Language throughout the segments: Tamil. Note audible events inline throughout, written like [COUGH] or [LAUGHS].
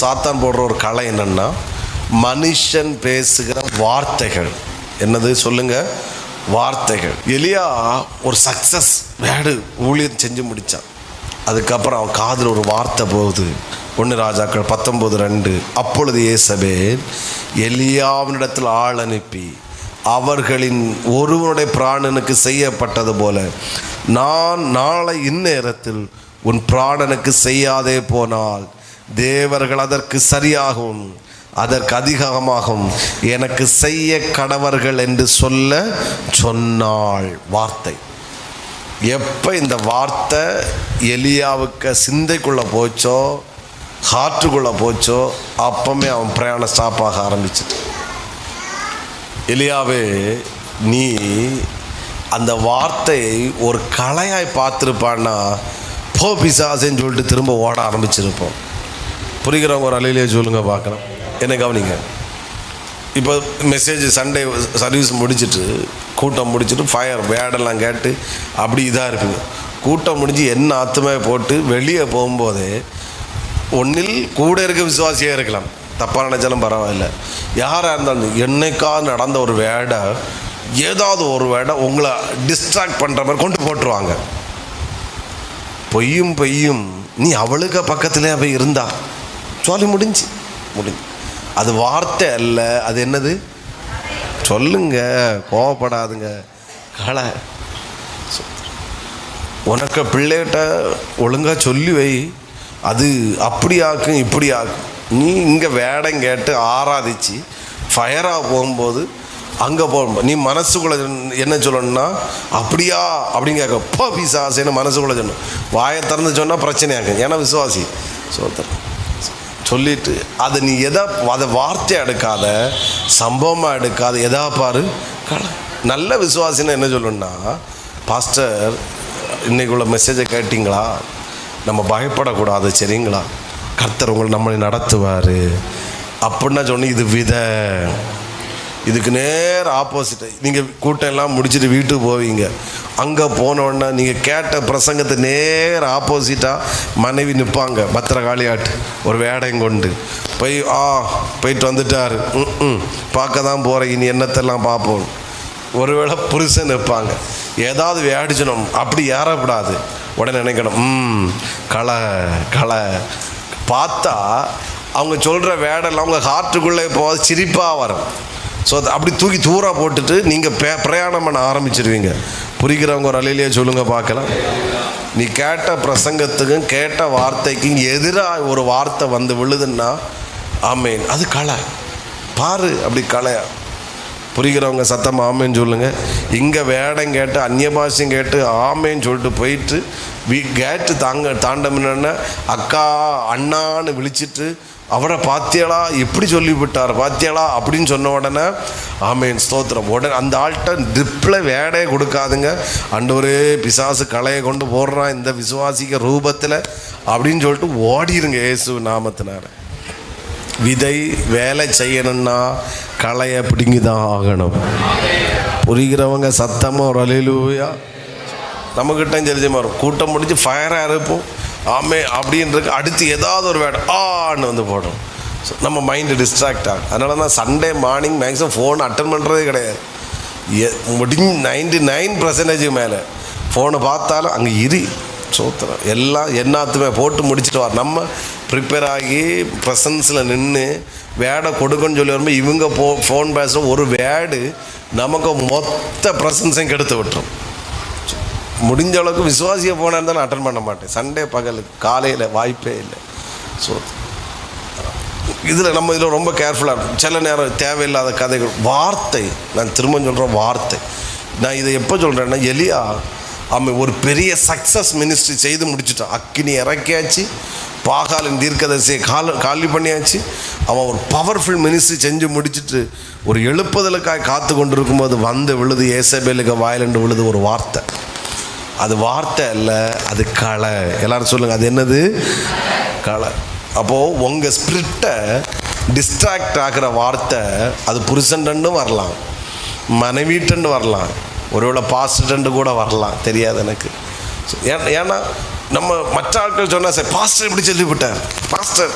சாத்தான் போடுற ஒரு கலை என்னென்னா மனுஷன் பேசுகிற வார்த்தைகள். என்னது? சொல்லுங்கள் வார்த்தைகள். எலியா ஒரு சக்சஸ் வேடு ஊழியம் செஞ்சு முடித்தான் அதுக்கப்புறம் அவன் காதில் ஒரு வார்த்தை போகுது. ஒன்று ராஜாக்கள் பத்தொம்போது ரெண்டு. அப்பொழுது ஏசபே எலியாவினிடத்தில் ஆள் அனுப்பி அவர்களின் ஒருவனுடைய பிராணனுக்கு செய்யப்பட்டது போல நான் நாளை இந்நேரத்தில் உன் பிராணனுக்கு செய்யாதே போனால் தேவர்கள் அதற்கு சரியாகவும் அதற்கு அதிகமாகவும் எனக்கு செய்ய கடவர்கள் என்று சொல்ல சொன்னாள் வார்த்தை. எப்போ இந்த வார்த்தை எலியாவுக்கு சிந்தைக்குள்ளே போச்சோ காற்றுக்குள்ளே போச்சோ அப்பமே அவன் பிரயாணம் ஸ்டாப் ஆக எலியாவே நீ அந்த வார்த்தையை ஒரு கலையாய் பார்த்துருப்பான்னா போ பிசாசேன்னு சொல்லிட்டு திரும்ப ஓட ஆரம்பிச்சிருப்போம். புரிகிறவங்க ஒரு அலையிலே சொல்லுங்க பார்க்கலாம். என்ன கவனிங்க. இப்போ மெசேஜ் சண்டே சர்வீஸ் முடிச்சிட்டு கூட்டம் முடிச்சுட்டு ஃபயர் வேடெல்லாம் கேட்டு அப்படி இதாக இருப்பீங்க. கூட்டம் முடிஞ்சு என்ன ஆத்துமே போட்டு வெளியே போகும்போதே ஒன்றில் கூட இருக்க விசுவாசியாக இருக்கலாம். தப்பாக நினச்சாலும் பரவாயில்ல. யாராக இருந்தாலும் என்னைக்கா நடந்த ஒரு வேடை ஏதாவது ஒரு வேடை உங்களை டிஸ்ட்ராக்ட் பண்ணுற மாதிரி கொண்டு போட்டுருவாங்க. பொய்யும் பொய்யும் நீ அவளுக்கு பக்கத்துலேயே போய் இருந்தா சொல்லி முடிஞ்சு. முடிஞ்சு. அது வார்த்தை அல்ல. அது என்னது? சொல்லுங்க. கோவப்படாதுங்க. களை. உனக்கு பிள்ளைகிட்ட ஒழுங்காக சொல்லி வை. அது அப்படி ஆக்கும் இப்படி ஆக்கும் நீ இங்கே வேடம் கேட்டு ஆராதிச்சு ஃபயராக போகும்போது அங்கே போகும்போது நீ மனசுக்குள்ளே என்ன சொல்லணும்னா அப்படியா? அப்படின்னு கேட்க பீசா ஆசைன்னு மனசுக்குள்ளே சொல்லணும். வாயை திறந்து சொன்னால் பிரச்சனையாக்கும் ஏன்னா விசுவாசி. சோத்திரம் சொல்லிட்டு அதை நீ எதை அதை வார்த்தை எடுக்காத சம்பவமாக எடுக்காத எதா பாரு. நல்ல விசுவாசின்னு என்ன சொல்லணும்னா பாஸ்டர் இன்னைக்கு உள்ள மெசேஜை கேட்டிங்களா? நம்ம பயப்படக்கூடாது சரிங்களா? கர்த்தர் உங்களை நம்மளை நடத்துவார். அப்படின்னா சொன்னி இது விதை. இதுக்கு நேர் ஆப்போசிட் நீங்கள் கூட்டம் எல்லாம் முடிச்சுட்டு வீட்டுக்கு போவீங்க. அங்கே போனோடனே நீங்கள் கேட்ட பிரசங்கத்தை நேர் ஆப்போசிட்டாக மனைவி நிற்பாங்க பத்திரகாளியாட்டு. ஒரு வேடையும் கொண்டு. போய் ஆ போயிட்டு வந்துட்டாரு. ம் ம் பார்க்க தான் போகிறேன் இனி என்னத்தெல்லாம் பார்ப்போம். ஒருவேளை புருஷன் நிற்பாங்க. ஏதாவது வேடிச்சணும் அப்படி ஏறக்கூடாது. உடனே நினைக்கணும். ம் களை களை பார்த்தா அவங்க சொல்கிற வேடெல்லாம் அவங்க ஹார்ட்டுக்குள்ளே போக சிரிப்பாக வரும். ஸோ அப்படி தூக்கி தூரா போட்டுட்டு நீங்கள் பே பிரயாணம் பண்ண ஆரம்பிச்சிருவீங்க. புரிகிறவங்க ஒரு அலையிலேயே சொல்லுங்கள் பார்க்கலாம். நீ கேட்ட பிரசங்கத்துக்கும் கேட்ட வார்த்தைக்கும் எதிராக ஒரு வார்த்தை வந்து விழுதுன்னா ஆமேன். அது களை பாரு அப்படி களையா புரிகிறவங்க சத்தம் ஆமேன்னு சொல்லுங்க. இங்கே வேடம் கேட்டு அந்நிய பாஷையும் கேட்டு ஆமேன்னு சொல்லிட்டு போயிட்டு வீ கேட்டு தாங்க தாண்டமின்னு அக்கா அண்ணான்னு விழிச்சிட்டு அவரை பாத்தியலா எப்படி சொல்லிவிட்டார்? பாத்தியலா அப்படின்னு சொன்ன உடனே ஆமேன் ஸ்தோத்திரம். உடனே அந்த ஆள்கிட்ட ட்ரிப்பில் வேடே கொடுக்காதுங்க. அண்டவரே பிசாசு களையை கொண்டு போடுறான் இந்த விசுவாசிக்க ரூபத்தில் அப்படின்னு சொல்லிட்டு ஓடிருங்க இயேசு நாமத்தினார விதை வேலை செய்யணும்னா களையை பிடுங்கி தான் ஆகணும். புரிகிறவங்க சத்தமாக ஒரு அலையிலூயா நம்மக்கிட்ட தெரிஞ்சு மாறும் கூட்டம் முடிஞ்சு ஃபயராக இருப்போம். ஆமே அப்படின்றது அடுத்து ஏதாவது ஒரு வேடம் ஆன்னு வந்து போடும் ஸோ நம்ம மைண்டு டிஸ்ட்ராக்ட் ஆகும். அதனால தான் Sunday morning maximum phone attend பண்ணுறதே கிடையாது. எ- முடிஞ்சு நைன்டி நைன் பர்சன்டேஜ் மேலே ஃபோனை பார்த்தாலும் அங்கே இரு. சோத்திரம். எல்லாம் எல்லாத்துமே போட்டு முடிச்சுட்டு வர நம்ம ப்ரிப்பேர் ஆகி ப்ரெசன்ஸில் நின்று வேடை கொடுக்கன்னு சொல்லி வரும்போது இவங்க போ ஃபோன் பேசுகிற ஒரு வேடு நமக்கு மொத்த ப்ரெசன்ஸையும் கெடுத்து விட்டுரும். முடிஞ்ச அளவுக்கு விசுவாசியை போனால் இருந்தாலும் அட்டன் பண்ண மாட்டேன். சண்டே பகலுக்கு காலையில் வாய்ப்பே இல்லை. ஸோ இதில் நம்ம இதில் ரொம்ப கேர்ஃபுல்லாக இருக்கும் சில நேரம் தேவையில்லாத கதைகள் வார்த்தை. நான் திரும்ப சொல்கிறேன் வார்த்தை. நான் இதை எப்போ சொல்கிறேன்னா எலியா அவன் ஒரு பெரிய சக்ஸஸ் மினிஸ்ட்ரி செய்து முடிச்சுட்டான். அக்கினி இறக்கியாச்சு. பாகாலின் தீர்க்கதரிசியை கால காலி பண்ணியாச்சு. அவன் ஒரு பவர்ஃபுல் மினிஸ்ட்ரி செஞ்சு முடிச்சிட்டு ஒரு எழுப்புதலுக்காக காத்து கொண்டு இருக்கும்போது வந்து விழுது ஏசபேலுக்கு வாயிலண்டு விழுது ஒரு வார்த்தை. அது வார்த்தை அல்ல அது களை. எல்லாரும் சொல்லுங்கள் அது என்னது? களை. அப்போது உங்கள் ஸ்பிரிட்டை டிஸ்ட்ராக்ட் ஆகிற வார்த்தை அது புருஷன்டன்னு வரலாம். மனைவிட்டு வரலாம். ஒருவேளை பாஸ்டன்ட்டு கூட வரலாம். தெரியாது எனக்கு. ஏன்னா நம்ம மற்ற ஆட்கள் சொன்னால் சார் பாஸ்டர் இப்படி சொல்லிவிட்டார். பாஸ்டர்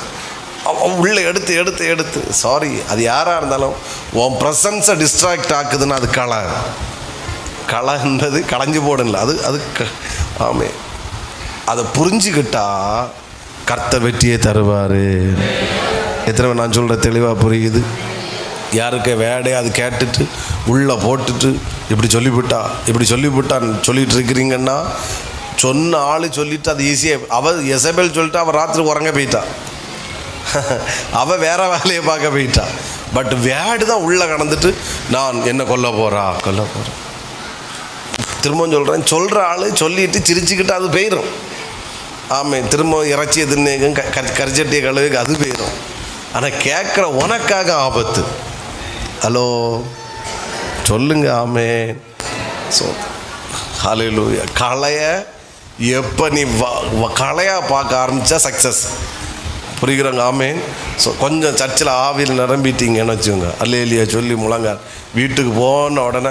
அவன் உள்ளே எடுத்து எடுத்து எடுத்து சாரி அது யாராக இருந்தாலும் உன் ப்ரெசன்ஸை டிஸ்ட்ராக்ட் ஆக்குதுன்னா அது களை. களைன்றது களைஞ்சு போடல அது அது க- ஆமே. அதை புரிஞ்சுக்கிட்டா கர்த்த வெற்றியை தருவார். எத்தனை நான் சொல்கிற தெளிவாக புரியுது. யாருக்கு வேடே அது கேட்டுட்டு உள்ளே போட்டுட்டு இப்படி சொல்லிவிட்டா இப்படி சொல்லிவிட்டான்னு சொல்லிட்டு இருக்கிறீங்கன்னா சொன்ன ஆள் சொல்லிட்டு அது ஈஸியாக அவள் எசபேல் சொல்லிட்டு அவள் ராத்திரி உறங்க போயிட்டா. [LAUGHS] அவள் வேற வேலையை பார்க்க போயிட்டா. பட் வேடு தான் உள்ளே கடந்துட்டு நான் என்ன கொல்ல போகிறா கொல்ல போகிறேன் திரும்பவும் சொல்கிறேன் சொல்கிற ஆள் சொல்லிட்டு சிரிச்சுக்கிட்டு அது போயிடும் ஆமே திரும்ப இறைச்சியை க கரிச்சட்டியை கழுவுக்கு அது போயிடும் ஆனால் கேட்குற உனக்காக ஆபத்து. ஹலோ? சொல்லுங்க ஆமே. ஸோ காலையில் களையை எப்போ நீ வ- வ- பார்க்க ஆரம்பித்தா சக்ஸஸ் புரிகிறாங்க ஆமே ஸோ கொஞ்சம் சர்ச்சில் ஆவியில் நிரம்பிட்டீங்கன்னு வச்சுக்கோங்க. அல்லேலியா சொல்லி முழங்க. வீட்டுக்கு போன உடனே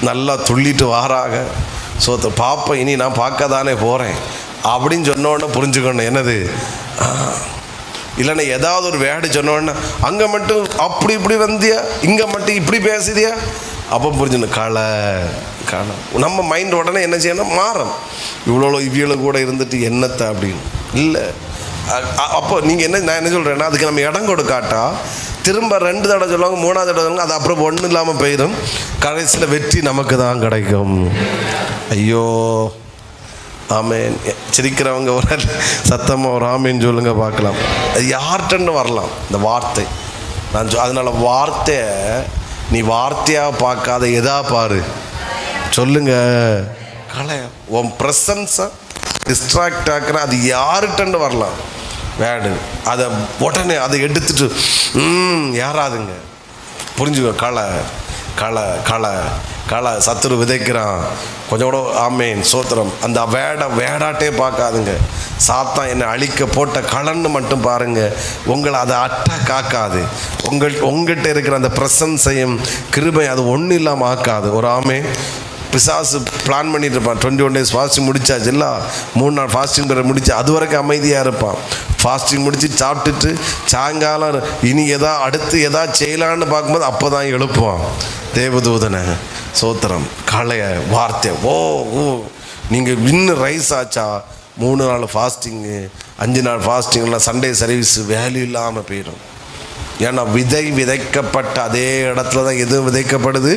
நல்லா துள்ளிட்டு வாராக ஸோ பார்ப்பேன் இனி நான் பார்க்க தானே போகிறேன் அப்படின்னு சொன்னோடனே புரிஞ்சுக்கணும். என்னது? இல்லைன்னா ஏதாவது ஒரு வேடு சொன்னோடனே அங்கே மட்டும் அப்படி இப்படி வந்தியா? இங்கே மட்டும் இப்படி பேசுதியா? அப்போ புரிஞ்சுக்கணும். களை. காணும் நம்ம மைண்ட் உடனே என்ன செய்யணும் மாறும் இவ்வளோ இவ்வளோ கூட இருந்துட்டு என்னத்தை அப்படின்னு. இல்லை. அ- அப்போ நீங்கள் என்ன நான் என்ன சொல்கிறேன்னா அதுக்கு நம்ம இடம் கொடுக்காட்டா திரும்ப ரெண்டு தடவை சொல்லுவாங்க மூணாவது தடவை சொல்லுவாங்க அது அப்புறம் ஒன்றும் இல்லாமல் போயிடும் கடைசியில் வெற்றி நமக்கு தான் கிடைக்கும். ஐயோ. ஆமேன். சிரிக்கிறவங்க ஒரு சத்தமாக ஒரு ஆமேன்னு சொல்லுங்க பார்க்கலாம். அது யார்கிட்டன்னு வரலாம் இந்த வார்த்தை. நான் சொ அதனால் வார்த்தையை நீ வார்த்தையாக பார்க்காத எதா பாரு. சொல்லுங்க. கலை உன் ப்ரெசன்ஸை டிஸ்ட்ராக்ட் ஆக்குற அது யாருகிட்டன்னு வரலாம். வேடு அதை உடனே அதை எடுத்துட்டு யாராதுங்க புரிஞ்சுக்கோ களை களை களை களை சத்துரு விதைக்கிறான். கொஞ்சம் கூட ஆமேன் சோத்திரம். அந்த வேடை வேடாட்டே பார்க்காதுங்க. சாத்தான் என்னை அழிக்க போட்ட களன்னு மட்டும் பாருங்க. உங்களை அதை அட்டா காக்காது உங்கள் உங்கள்கிட்ட இருக்கிற அந்த பிரசன்ஸையும் கிருபை அது ஒன்றும் இல்லாமல் ஆக்காது. ஒரு ஆமே பிசாசு பிளான் பண்ணிட்டு இருப்பான் டுவெண்ட்டி ஒன் டேஸ் ஃபாஸ்டிங் முடிச்சாச்சு. இல்லை மூணு நாள் ஃபாஸ்டிங் பெற முடிச்சு அது வரைக்கும் அமைதியாக இருப்பான். ஃபாஸ்டிங் முடித்து சாப்பிட்டுட்டு சாயங்காலம் இனி எதா அடுத்து எதா செய்யலான்னு பார்க்கும்போது அப்போ தான் எழுப்புவான். தேவதூதனை சோத்திரம் கலைய வார்த்தை ஓ ஓ நீங்கள் இன்னும் ரைஸ் ஆச்சா? மூணு நாள் ஃபாஸ்டிங்கு அஞ்சு நாள் ஃபாஸ்டிங்லாம் சண்டே சர்வீஸ் வேல்யூ இல்லாமல் போயிடும். ஏன்னா விதை விதைக்கப்பட்ட அதே இடத்துல தான் எதுவும் விதைக்கப்படுது?